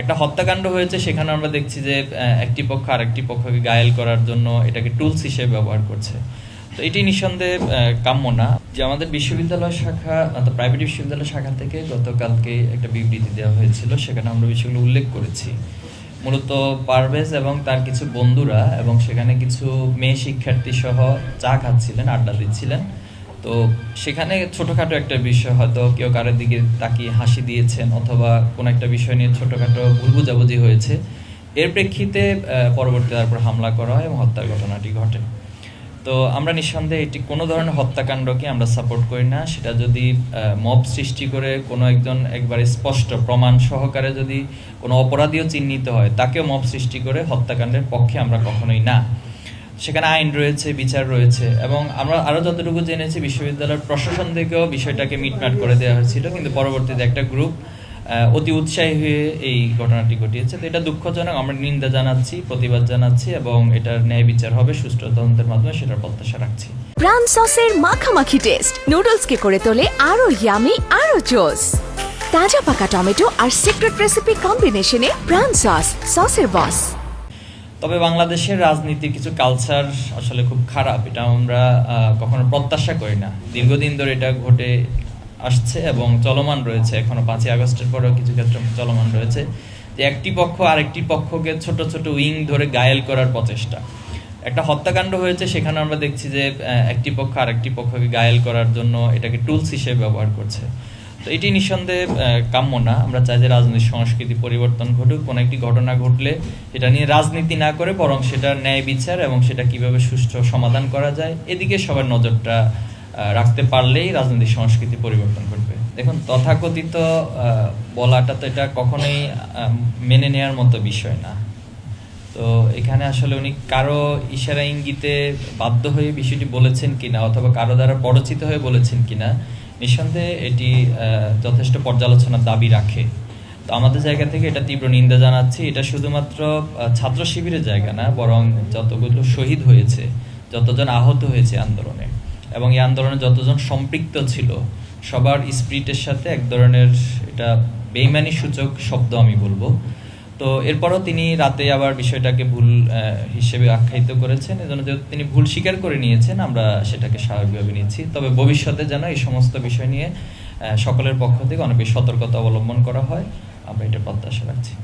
একটা হত্যাকাণ্ড হয়েছে, সেখানে আমরা দেখছি যে একটি পক্ষ আরেকটি পক্ষকে গায়েল করার জন্য এটাকে টুলস হিসেবে ব্যবহার করছে। তো এটি নিঃসন্দেহে কাম্য না। যে আমাদের বিশ্ববিদ্যালয় শাখা, অর্থাৎ প্রাইভেট বিশ্ববিদ্যালয় শাখা থেকে গতকালকে একটা বিবৃতি দেওয়া হয়েছিল, সেখানে আমরা বিষয়গুলো উল্লেখ করেছি। মূলত পারভেজ এবং তার কিছু বন্ধুরা এবং সেখানে কিছু মেয়ে শিক্ষার্থী সহ চা খাচ্ছিলেন, আড্ডা দিচ্ছিলেন। তো সেখানে ছোটখাটো একটা বিষয় হয়তো কেউ কারোর দিকে তাকিয়ে হাসি দিয়েছেন অথবা কোনো একটা বিষয় নিয়ে ছোটখাটো ভুল বুঝাবুঝি হয়েছে। এর প্রেক্ষিতে পরবর্তী তারপর হামলা করা হয় এবং হত্যার ঘটনাটি ঘটে। তো আমরা নিঃসন্দেহে এটি কোনো ধরনের হত্যাকাণ্ডকে আমরা সাপোর্ট করি না। সেটা যদি মব সৃষ্টি করে কোনো একজন একবারে স্পষ্ট প্রমাণ সহকারে যদি কোনো অপরাধীও চিহ্নিত হয়, তাকেও মব সৃষ্টি করে হত্যাকাণ্ডের পক্ষে আমরা কখনোই না। সেখানে আইন রয়েছে, বিচার রয়েছে এবং আমরা আরও যতটুকু জেনেছি বিশ্ববিদ্যালয়ের প্রশাসন থেকেও বিষয়টাকে মিটমাট করে দেওয়া হয়েছিল, কিন্তু পরবর্তীতে একটা গ্রুপ অতি উৎসাহী হয়ে এই ঘটনাটি ঘটিয়েছে। তো এটা দুঃখজনক, আমরা নিন্দা জানাচ্ছি, প্রতিবাদ জানাচ্ছি এবং এটার ন্যায় বিচার হবে, সুষ্ঠু তদন্তের মাধ্যমে সেটার প্রত্যাশা রাখছি। প্রাণ সসের মাখামাখি টেস্ট নুডলসকে করে তোলে আরও ইয়ামি আরও জোস। তাজা পাকা টমেটো আর সিক্রেট রেসিপি কম্বিনেশনে প্রাণ সস, সসের বস তবে বাংলাদেশের রাজনীতির কিছু কালচার আসলে খুব খারাপ। এটা আমরা কখনো প্রত্যাশা করি না। দীর্ঘদিন ধরে এটা ঘটে আসছে এবং চলমান রয়েছে। এখনও পাঁচই আগস্টের পরেও কিছু ক্ষেত্রে চলমান রয়েছে। যে একটি পক্ষ আরেকটি পক্ষকে ছোট ছোট উইং ধরে গায়েল করার প্রচেষ্টা। একটা হত্যাকাণ্ড হয়েছে, সেখানে আমরা দেখছি যে একটি পক্ষ আরেকটি পক্ষকে গায়েল করার জন্য এটাকে টুলস হিসেবে ব্যবহার করছে। তো এটি নিঃসন্দেহে কাম্য না। আমরা চাই যে রাজনৈতিক সংস্কৃতি পরিবর্তন ঘটুক, কোনো একটি ঘটনা ঘটলে এটা নিয়ে রাজনীতি না করে বরং সেটার ন্যায় বিচার এবং সেটা কীভাবে সুষ্ঠু সমাধান করা যায়, এদিকে সবার নজরটা রাখতে পারলেই রাজনৈতিক সংস্কৃতি পরিবর্তন ঘটবে। দেখুন, তথাকথিত বলাটা তো এটা কখনোই মেনে নেওয়ার মতো বিষয় না। তো এখানে আসলে উনি কারও ইশারা ইঙ্গিতে বাধ্য হয়ে বিষয়টি বলেছেন কিনা অথবা কারও দ্বারা পরিচিত হয়ে বলেছেন কিনা নিঃসন্দেহে এটি যথেষ্ট পর্যালোচনার দাবি রাখে। তো আমাদের জায়গা থেকে এটা তীব্র নিন্দা জানাচ্ছি। এটা শুধুমাত্র ছাত্র শিবিরের জায়গা না, বরং যতগুলো শহীদ হয়েছে, যতজন আহত হয়েছে আন্দোলনে, এবং এই আন্দোলনে যতজন সম্পৃক্ত ছিল, সবার স্পিরিটের সাথে এক ধরনের এটা বেইমানি সূচক শব্দ আমি বলব। তো এরপরও তিনি রাতে আবার বিষয়টাকে ভুল হিসেবে আখ্যায়িত করেছেন। এজন্য যেহেতু তিনি ভুল স্বীকার করে নিয়েছেন, আমরা সেটাকে স্বাভাবিকভাবে নিচ্ছি। তবে ভবিষ্যতে যেন এই সমস্ত বিষয় নিয়ে সকলের পক্ষ থেকে অনেক বেশি সতর্কতা অবলম্বন করা হয়, আমরা এটা প্রত্যাশা রাখছি।